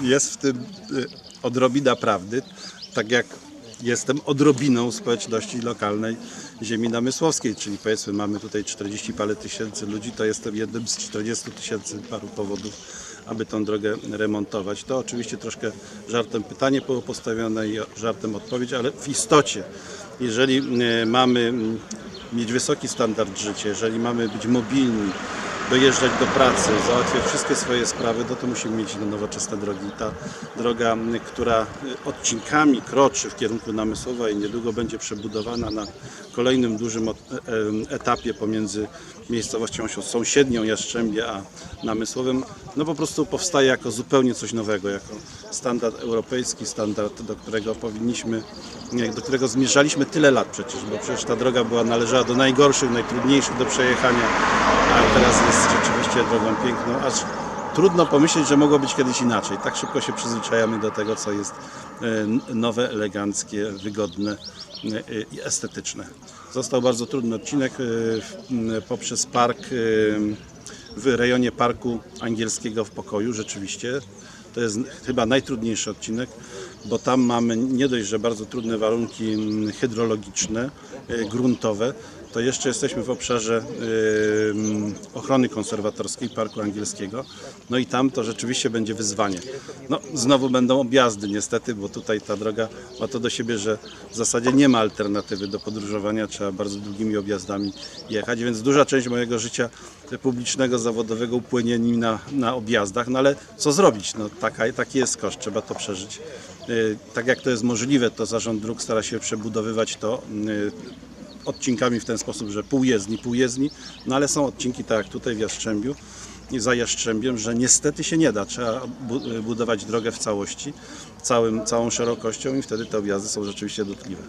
Jest w tym y, odrobina prawdy, tak jak jestem odrobiną społeczności lokalnej ziemi namysłowskiej, czyli powiedzmy mamy tutaj 40 parę tysięcy ludzi, to jestem jednym z 40 tysięcy paru powodów, aby tą drogę remontować. To oczywiście troszkę żartem pytanie było postawione i żartem odpowiedź, ale w istocie, jeżeli y, mamy mm, mieć wysoki standard życia, jeżeli mamy być mobilni, dojeżdżać do pracy, załatwiać wszystkie swoje sprawy, no to musimy mieć nowoczesne drogi. Ta droga, która odcinkami kroczy w kierunku Namysłowa i niedługo będzie przebudowana na kolejnym dużym e- em, etapie pomiędzy miejscowością sąsiednią Jastrzębie a Namysłowem, no po prostu powstaje jako zupełnie coś nowego, jako standard europejski, standard, do którego powinniśmy, do którego zmierzaliśmy tyle lat przecież, bo przecież ta droga była należała do najgorszych, najtrudniejszych do przejechania, a teraz jest rzeczywiście drogą piękną, aż trudno pomyśleć, że mogło być kiedyś inaczej. Tak szybko się przyzwyczajamy do tego, co jest e, nowe, eleganckie, wygodne e, i estetyczne. Został bardzo trudny odcinek e, poprzez park w rejonie Parku Angielskiego w Pokoju, rzeczywiście. To jest chyba najtrudniejszy odcinek, bo tam mamy nie dość, że bardzo trudne warunki hydrologiczne, gruntowe, to jeszcze jesteśmy w obszarze ochrony konserwatorskiej Parku Angielskiego. No i tam to rzeczywiście będzie wyzwanie. No, znowu będą objazdy niestety, bo tutaj ta droga ma to do siebie, że w zasadzie nie ma alternatywy do podróżowania, trzeba bardzo długimi objazdami jechać, więc duża część mojego życia publicznego, zawodowego upłynie nim na, na objazdach, no ale co zrobić? No, taka, taki jest koszt, trzeba to przeżyć. Y, Tak jak to jest możliwe, to Zarząd Dróg stara się przebudowywać to y, odcinkami w ten sposób, że pół jezdni, pół jezdni, no ale są odcinki tak jak tutaj w Jastrzębiu za Jastrzębiem, że niestety się nie da. Trzeba bu- budować drogę w całości, całym, całą szerokością i wtedy te objazdy są rzeczywiście dotkliwe.